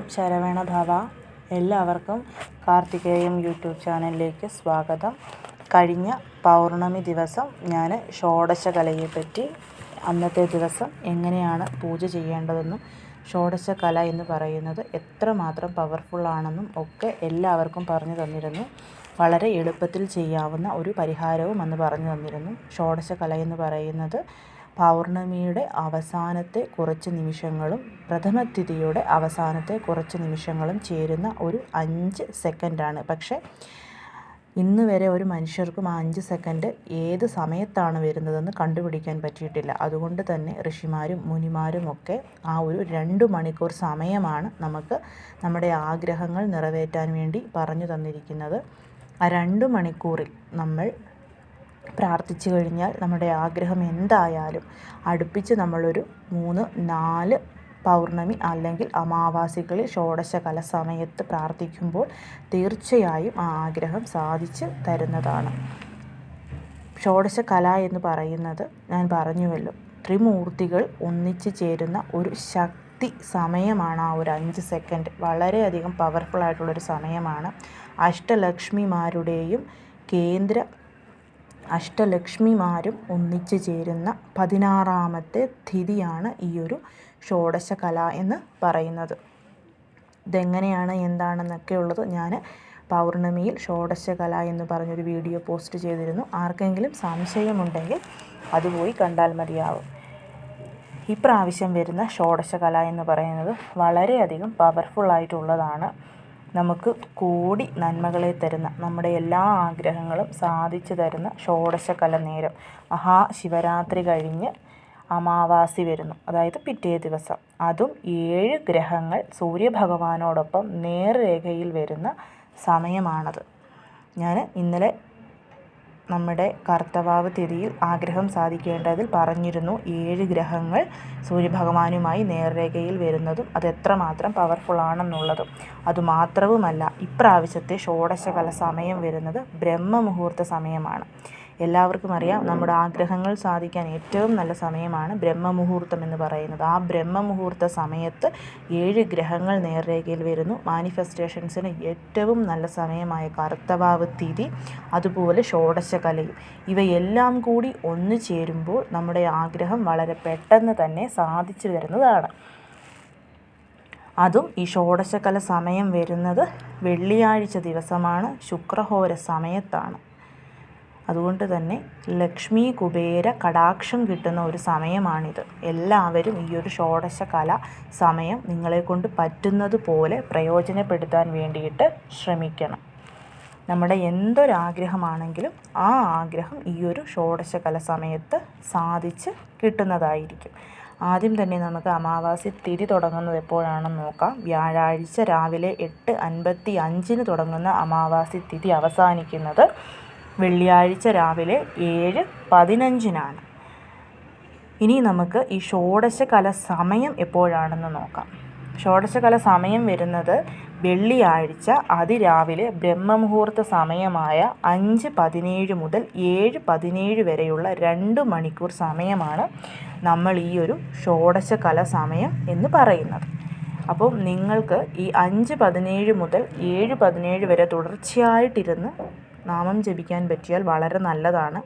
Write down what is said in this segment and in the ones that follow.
ഓം ശരവണ ഭവ എല്ലാവർക്കും കാർത്തികേയം യൂട്യൂബ് ചാനലിലേക്ക് സ്വാഗതം. കഴിഞ്ഞ പൗർണമി ദിവസം ഞാൻ ഷോഡശകലയെപ്പറ്റി അന്നത്തെ ദിവസം എങ്ങനെയാണ് പൂജ ചെയ്യേണ്ടതെന്നും ഷോഡശകല എന്ന് പറയുന്നത് എത്രമാത്രം പവർഫുള്ളാണെന്നും ഒക്കെ എല്ലാവർക്കും പറഞ്ഞു തന്നിരുന്നു. വളരെ എളുപ്പത്തിൽ ചെയ്യാവുന്ന ഒരു പരിഹാരവും അന്ന് പറഞ്ഞു തന്നിരുന്നു. ഷോഡശകല എന്ന് പറയുന്നത് പൗർണമിയുടെ അവസാനത്തെ കുറച്ച് നിമിഷങ്ങളും പ്രഥമതിഥിയുടെ അവസാനത്തെ കുറച്ച് നിമിഷങ്ങളും ചേരുന്ന ഒരു അഞ്ച് സെക്കൻഡാണ്. പക്ഷേ ഇന്ന് വരെ ഒരു മനുഷ്യർക്കും ആ അഞ്ച് സെക്കൻഡ് ഏത് സമയത്താണ് വരുന്നതെന്ന് കണ്ടുപിടിക്കാൻ പറ്റിയിട്ടില്ല. അതുകൊണ്ട് തന്നെ ഋഷിമാരും മുനിമാരും ഒക്കെ ആ ഒരു രണ്ട് മണിക്കൂർ സമയമാണ് നമുക്ക് നമ്മുടെ ആഗ്രഹങ്ങൾ നിറവേറ്റാൻ വേണ്ടി പറഞ്ഞു തന്നിരിക്കുന്നത്. ആ രണ്ട് മണിക്കൂറിൽ നമ്മൾ പ്രാർത്ഥിച്ചു കഴിഞ്ഞാൽ നമ്മുടെ ആഗ്രഹം എന്തായാലും അടുപ്പിച്ച് നമ്മളൊരു മൂന്ന് നാല് പൗർണമി അല്ലെങ്കിൽ അമാവാസികളിൽ ഷോഡശകല സമയത്ത് പ്രാർത്ഥിക്കുമ്പോൾ തീർച്ചയായും ആ ആഗ്രഹം സാധിച്ച് തരുന്നതാണ്. ഷോഡശകല എന്ന് പറയുന്നത് ഞാൻ പറഞ്ഞുവല്ലോ ത്രിമൂർത്തികൾ ഒന്നിച്ചു ചേരുന്ന ഒരു ശക്തി സമയമാണ് ആ ഒരു അഞ്ച് സെക്കൻഡ് വളരെയധികം പവർഫുൾ ആയിട്ടുള്ളൊരു സമയമാണ്. അഷ്ടലക്ഷ്മിമാരുടെയും കേന്ദ്ര അഷ്ടലക്ഷ്മിമാരും ഒന്നിച്ചു ചേരുന്ന പതിനാറാമത്തെ തിഥിയാണ് ഈ ഒരു ഷോഡശകല എന്ന് പറയുന്നത്. ഇതെങ്ങനെയാണ് എന്താണെന്നൊക്കെ ഉള്ളത് ഞാൻ പൗർണമിയിൽ ഷോഡശകല എന്ന് പറഞ്ഞൊരു വീഡിയോ പോസ്റ്റ് ചെയ്തിരുന്നു. ആർക്കെങ്കിലും സംശയമുണ്ടെങ്കിൽ അത് പോയി കണ്ടാൽ മതിയാവും. ഇപ്രാവശ്യം വരുന്ന ഷോഡശകല എന്ന് പറയുന്നത് വളരെയധികം പവർഫുൾ ആയിട്ടുള്ളതാണ് നമുക്ക് കോടി നന്മകളെ തരുന്ന നമ്മുടെ എല്ലാ ആഗ്രഹങ്ങളും സാധിച്ചു തരുന്ന ഷോഡശകല നേരം മഹാശിവരാത്രി കഴിഞ്ഞ് അമാവാസി വരുന്നു. അതായത് പിറ്റേ ദിവസം. അതും ഏഴ് ഗ്രഹങ്ങൾ സൂര്യഭഗവാനോടൊപ്പം നേർരേഖയിൽ വരുന്ന സമയമാണത്. ഞാൻ ഇന്നലെ നമ്മുടെ കർത്തവാവ് തിരിയിൽ ആഗ്രഹം സാധിക്കേണ്ടതിൽ പറഞ്ഞിരുന്നു. ഏഴ് ഗ്രഹങ്ങൾ സൂര്യഭഗവാനുമായി നേർരേഖയിൽ വരുന്നതും അത് എത്രമാത്രം പവർഫുൾ ആണെന്നുള്ളതും. അതുമാത്രവുമല്ല ഇപ്രാവശ്യത്തെ ഷോഡശകല സമയം വരുന്നത് ബ്രഹ്മമുഹൂർത്ത സമയമാണ്. എല്ലാവർക്കും അറിയാം നമ്മുടെ ആഗ്രഹങ്ങൾ സാധിക്കാൻ ഏറ്റവും നല്ല സമയമാണ് ബ്രഹ്മമുഹൂർത്തം എന്ന് പറയുന്നത്. ആ ബ്രഹ്മമുഹൂർത്ത സമയത്ത് ഏഴ് ഗ്രഹങ്ങൾ നേർരേഖയിൽ വരുന്നു. മാനിഫെസ്റ്റേഷൻസിന് ഏറ്റവും നല്ല സമയമായ കറുത്തഭാവ് തിഥി അതുപോലെ ഷോഡശകലയും. ഇവയെല്ലാം കൂടി ഒന്നു ചേരുമ്പോൾ നമ്മുടെ ആഗ്രഹം വളരെ പെട്ടെന്ന് തന്നെ സാധിച്ചു വരുന്നതാണ് അതും ഈ ഷോഡശകല സമയം വരുന്നത് വെള്ളിയാഴ്ച ദിവസമാണ്. ശുക്രഹോര സമയത്താണ്. അതുകൊണ്ട് തന്നെ ലക്ഷ്മി കുബേര കടാക്ഷം കിട്ടുന്ന ഒരു സമയമാണിത്. എല്ലാവരും ഈ ഒരു ഷോഡശകല സമയം നിങ്ങളെക്കൊണ്ട് പറ്റുന്നത് പോലെ പ്രയോജനപ്പെടുത്താൻ വേണ്ടിയിട്ട് ശ്രമിക്കണം. നമ്മുടെ എന്തൊരാഗ്രഹമാണെങ്കിലും ആ ആഗ്രഹം ഈ ഒരു ഷോഡശകല സമയത്ത് സാധിച്ച് കിട്ടുന്നതായിരിക്കും. ആദ്യം തന്നെ നമുക്ക് അമാവാസി തിരി തുടങ്ങുന്നത് എപ്പോഴാണെന്ന് നോക്കാം. വ്യാഴാഴ്ച രാവിലെ എട്ട് അൻപത്തി അഞ്ചിന് തുടങ്ങുന്ന അമാവാസി തിഥി അവസാനിക്കുന്നത് വെള്ളിയാഴ്ച രാവിലെ ഏഴ് പതിനഞ്ചിനാണ്. ഇനി നമുക്ക് ഈ ഷോഡശകല സമയം എപ്പോഴാണെന്ന് നോക്കാം. ഷോഡശകല സമയം വരുന്നത് വെള്ളിയാഴ്ച അതിരാവിലെ ബ്രഹ്മമുഹൂർത്ത സമയമായ അഞ്ച് പതിനേഴ് മുതൽ ഏഴ് പതിനേഴ് വരെയുള്ള രണ്ട് മണിക്കൂർ സമയമാണ് നമ്മൾ ഈ ഒരു ഷോഡശകല സമയം എന്ന് പറയുന്നത്. അപ്പം നിങ്ങൾക്ക് ഈ അഞ്ച് പതിനേഴ് മുതൽ ഏഴ് പതിനേഴ് വരെ തുടർച്ചയായിട്ടിരുന്ന് നാമം ജപിക്കാൻ പറ്റിയാൽ വളരെ നല്ലതാണ്.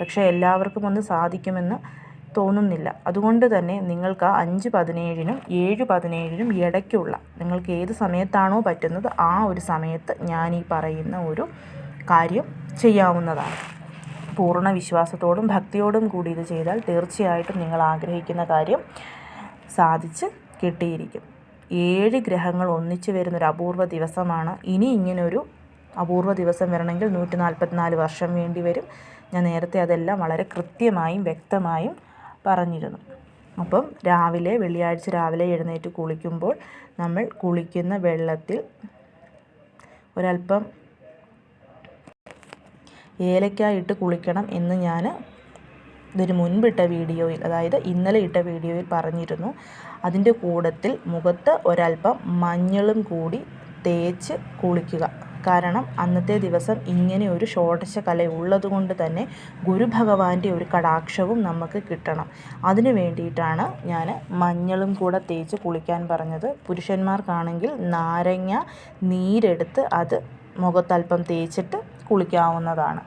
പക്ഷേ എല്ലാവർക്കും ഒന്ന് സാധിക്കുമെന്ന് തോന്നുന്നില്ല. അതുകൊണ്ട് തന്നെ നിങ്ങൾക്ക് ആ അഞ്ച് പതിനേഴിനും ഏഴ് പതിനേഴിനും ഇടയ്ക്കുള്ള നിങ്ങൾക്ക് ഏത് സമയത്താണോ പറ്റുന്നത് ആ ഒരു സമയത്ത് ഞാൻ ഈ പറയുന്ന ഒരു കാര്യം ചെയ്യാവുന്നതാണ്. പൂർണ വിശ്വാസത്തോടും ഭക്തിയോടും കൂടി ഇത് ചെയ്താൽ തീർച്ചയായിട്ടും നിങ്ങൾ ആഗ്രഹിക്കുന്ന കാര്യം സാധിച്ച് കിട്ടിയിരിക്കും. ഏഴ് ഗ്രഹങ്ങൾ ഒന്നിച്ചു വരുന്നൊരു അപൂർവ ദിവസമാണ്. ഇനി ഇങ്ങനൊരു അപൂർവ ദിവസം വരണമെങ്കിൽ നൂറ്റി നാൽപ്പത്തിനാല് വർഷം വേണ്ടി വരും. ഞാൻ നേരത്തെ അതെല്ലാം വളരെ കൃത്യമായും വ്യക്തമായും പറഞ്ഞിരുന്നു. അപ്പം രാവിലെ വെള്ളിയാഴ്ച രാവിലെ എഴുന്നേറ്റ് കുളിക്കുമ്പോൾ നമ്മൾ കുളിക്കുന്ന വെള്ളത്തിൽ ഒരല്പം ഏലക്കായിട്ട് കുളിക്കണം എന്ന് ഞാൻ ഇതിന് മുൻപിട്ട വീഡിയോയിൽ അതായത് ഇന്നലെ ഇട്ട വീഡിയോയിൽ പറഞ്ഞിരുന്നു. അതിന്റെ കൂടത്തിൽ മുഖത്ത് ഒരല്പം മഞ്ഞളും കൂടി തേച്ച് കുളിക്കുക. കാരണം അന്നത്തെ ദിവസം ഇങ്ങനെ ഒരു ഷോഡശ കല ഉള്ളതുകൊണ്ട് തന്നെ ഗുരുഭഗവാന്റെ ഒരു കടാക്ഷവും നമുക്ക് കിട്ടണം. അതിനു വേണ്ടിയിട്ടാണ് ഞാൻ മഞ്ഞളും കൂടെ തേച്ച് കുളിക്കാൻ പറഞ്ഞത്. പുരുഷന്മാർക്കാണെങ്കിൽ നാരങ്ങ നീരെടുത്ത് അത് മുഖത്തല്പം തേച്ചിട്ട് കുളിക്കാവുന്നതാണ്.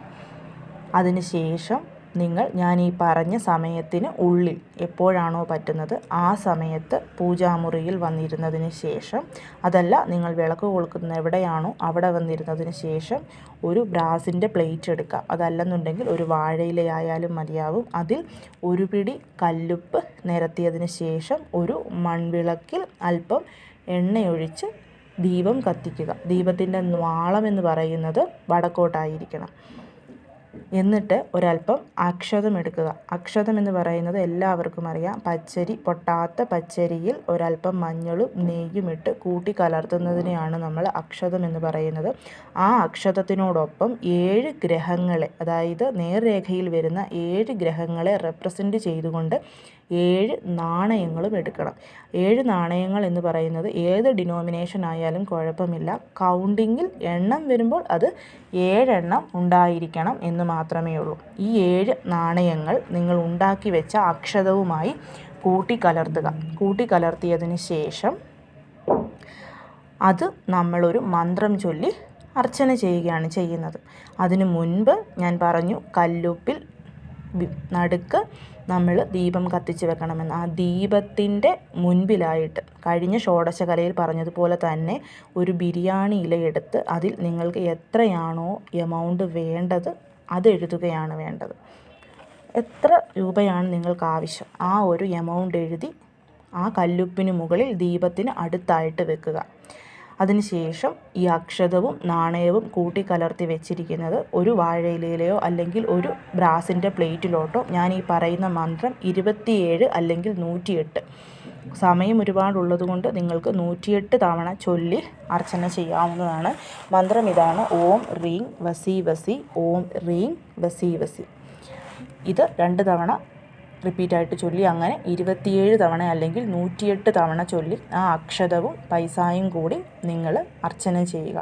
അതിന് ശേഷം നിങ്ങൾ ഞാൻ ഈ പറഞ്ഞ സമയത്തിന് ഉള്ളിൽ എപ്പോഴാണോ പറ്റുന്നത് ആ സമയത്ത് പൂജാമുറിയിൽ വന്നിരുന്നതിന് ശേഷം അതല്ല നിങ്ങൾ വിളക്ക് കൊളുക്കുന്ന എവിടെയാണോ അവിടെ വന്നിരുന്നതിന് ശേഷം ഒരു ബ്രാസിന്റെ പ്ലേറ്റ് എടുക്കുക. അതല്ലെന്നുണ്ടെങ്കിൽ ഒരു വാഴയിലയായാലും മതിയാവും. അതിൽ ഒരു പിടി കല്ലുപ്പ് നിരത്തിയതിന് ശേഷം ഒരു മൺവിളക്കിൽ അല്പം എണ്ണയൊഴിച്ച് ദീപം കത്തിക്കുക. ദീപത്തിന്റെ നാളം എന്ന് പറയുന്നത് വടക്കോട്ടായിരിക്കണം. എന്നിട്ട് ഒരല്പം അക്ഷതം എടുക്കുക അക്ഷതം എന്ന് പറയുന്നത് എല്ലാവർക്കും അറിയാം. പച്ചരി പൊട്ടാത്ത പച്ചരിയിൽ ഒരല്പം മഞ്ഞളും നെയ്യും ഇട്ട് കൂട്ടി കലർത്തുന്നതിനെയാണ് നമ്മൾ അക്ഷതം എന്ന് പറയുന്നത്. ആ അക്ഷതത്തിനോടൊപ്പം ഏഴ് ഗ്രഹങ്ങളെ അതായത് നേർരേഖയിൽ വരുന്ന ഏഴ് ഗ്രഹങ്ങളെ റെപ്രസെന്റ് ചെയ്തുകൊണ്ട് ഏഴ് നാണയങ്ങളും എടുക്കണം. ഏഴ് നാണയങ്ങൾ എന്ന് പറയുന്നത് ഏത് ഡിനോമിനേഷൻ ആയാലും കുഴപ്പമില്ല. കൗണ്ടിങ്ങിൽ എണ്ണം വരുമ്പോൾ അത് ഏഴെണ്ണം ഉണ്ടായിരിക്കണം എന്ന് മാത്രമേ ഉള്ളൂ. ഈ ഏഴ് നാണയങ്ങൾ നിങ്ങൾ ഉണ്ടാക്കി വെച്ച അക്ഷതവുമായി കൂട്ടിക്കലർത്തുക. കൂട്ടിക്കലർത്തിയതിന് ശേഷം അത് നമ്മളൊരു മന്ത്രം ചൊല്ലി അർച്ചന ചെയ്യുകയാണ് ചെയ്യുന്നത്. അതിനു മുൻപ് ഞാൻ പറഞ്ഞു കല്ലുപ്പിൽ നടുക്ക് നമ്മൾ ദീപം കത്തിച്ച് വെക്കണമെന്ന്. ആ ദീപത്തിന്റെ മുൻപിലായിട്ട് കഴിഞ്ഞ ഷോഡശകലയിൽ പറഞ്ഞതുപോലെ തന്നെ ഒരു ബിരിയാണി ഇലയെടുത്ത് അതിൽ നിങ്ങൾക്ക് എത്രയാണോ എമൗണ്ട് വേണ്ടത് അത് എഴുതുകയാണ് വേണ്ടത്. എത്ര രൂപയാണ് നിങ്ങൾക്ക് ആവശ്യം? ആ ഒരു എമൗണ്ട് എഴുതി ആ കല്ലുപ്പിന് മുകളിൽ ദീപത്തിന് അടുത്തായിട്ട് വെക്കുക. അതിനുശേഷം ഈ അക്ഷതവും നാണയവും കൂട്ടിക്കലർത്തി വെച്ചിരിക്കുന്നത് ഒരു വാഴയിലയിലെയോ അല്ലെങ്കിൽ ഒരു ബ്രാസിന്റെ പ്ലേറ്റിലോട്ടോ ഞാൻ ഈ പറയുന്ന മന്ത്രം ഇരുപത്തിയേഴ് അല്ലെങ്കിൽ നൂറ്റിയെട്ട്. സമയം ഒരുപാടുള്ളത് കൊണ്ട് നിങ്ങൾക്ക് നൂറ്റിയെട്ട് തവണ ചൊല്ലി അർച്ചന ചെയ്യാവുന്നതാണ്. മന്ത്രം ഇതാണ് ഓം റീം വസി വസി ഓം റീം വസി വസി. ഇത് രണ്ട് തവണ റിപ്പീറ്റായിട്ട് ചൊല്ലി അങ്ങനെ ഇരുപത്തിയേഴ് തവണ അല്ലെങ്കിൽ നൂറ്റിയെട്ട് തവണ ചൊല്ലി ആ അക്ഷതവും പൈസായും കൂടി നിങ്ങൾ അർച്ചന ചെയ്യുക.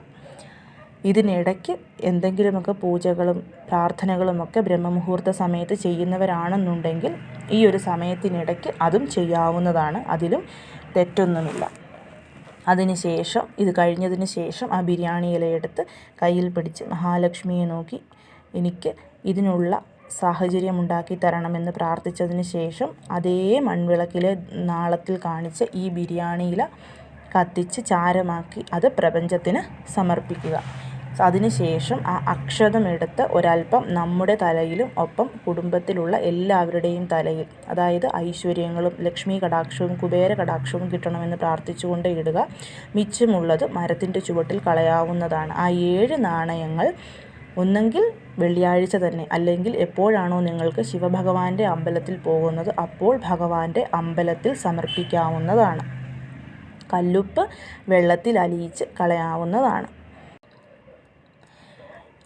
ഇതിനിടയ്ക്ക് എന്തെങ്കിലുമൊക്കെ പൂജകളും പ്രാർത്ഥനകളുമൊക്കെ ബ്രഹ്മമുഹൂർത്ത സമയത്ത് ചെയ്യുന്നവരാണെന്നുണ്ടെങ്കിൽ ഈ ഒരു സമയത്തിനിടയ്ക്ക് അതും ചെയ്യാവുന്നതാണ്. അതിലും തെറ്റൊന്നുമില്ല. അതിനുശേഷം ഇത് കഴിഞ്ഞതിന് ശേഷം ആ ബിരിയാണി ഇലയെടുത്ത് കയ്യിൽ പിടിച്ച് മഹാലക്ഷ്മിയെ നോക്കി എനിക്ക് ഇതിനുള്ള സാഹചര്യം ഉണ്ടാക്കി തരണമെന്ന് പ്രാർത്ഥിച്ചതിന് ശേഷം അതേ മൺവിളക്കിലെ നാളത്തിൽ കാണിച്ച ഈ ബിരിയാണിയില കത്തിച്ച് ചാരമാക്കി അത് പ്രപഞ്ചത്തിന് സമർപ്പിക്കുക. അതിനുശേഷം ആ അക്ഷതം എടുത്ത് ഒരല്പം നമ്മുടെ തലയിലും ഒപ്പം കുടുംബത്തിലുള്ള എല്ലാവരുടെയും തലയിൽ അതായത് ഐശ്വര്യങ്ങളും ലക്ഷ്മി കടാക്ഷവും കുബേര കടാക്ഷവും കിട്ടണമെന്ന് പ്രാർത്ഥിച്ചുകൊണ്ട് ഇടുക. മിച്ചമുള്ളത് മരത്തിന്റെ ചുവട്ടിൽ കളയാവുന്നതാണ്. ആ ഏഴ് നാണയങ്ങൾ ഒന്നെങ്കിൽ വെള്ളിയാഴ്ച തന്നെ അല്ലെങ്കിൽ എപ്പോഴാണോ നിങ്ങൾക്ക് ശിവഭഗവാന്റെ അമ്പലത്തിൽ പോകുന്നത് അപ്പോൾ ഭഗവാന്റെ അമ്പലത്തിൽ സമർപ്പിക്കാവുന്നതാണ്. കല്ലുപ്പ് വെള്ളത്തിൽ അലിയിച്ച് കളയാവുന്നതാണ്.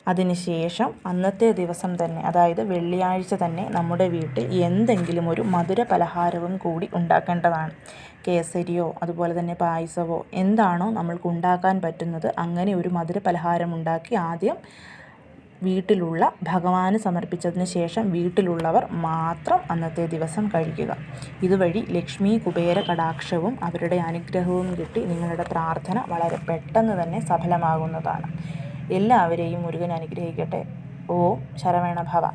അതിനുശേഷം അന്നത്തെ ദിവസം തന്നെ അതായത് വെള്ളിയാഴ്ച തന്നെ നമ്മുടെ വീട്ടിൽ എന്തെങ്കിലും ഒരു മധുര പലഹാരവും കൂടി ഉണ്ടാക്കേണ്ടതാണ്. കേസരിയോ അതുപോലെ തന്നെ പായസമോ എന്താണോ നമ്മൾക്ക് ഉണ്ടാക്കാൻ പറ്റുന്നത് അങ്ങനെ ഒരു മധുര പലഹാരം ഉണ്ടാക്കി ആദ്യം വീട്ടിലുള്ള ഭഗവാന് സമർപ്പിച്ചതിന് ശേഷം വീട്ടിലുള്ളവർ മാത്രം അന്നത്തെ ദിവസം കഴിക്കുക. ഇതുവഴി ലക്ഷ്മി കുബേര കടാക്ഷവും അവരുടെ അനുഗ്രഹവും കിട്ടി നിങ്ങളുടെ പ്രാർത്ഥന വളരെ പെട്ടെന്ന് തന്നെ സഫലമാകുന്നതാണ്. എല്ലാവരെയും മുരുകൻ അനുഗ്രഹിക്കട്ടെ. ഓ ശരവണ ഭവ.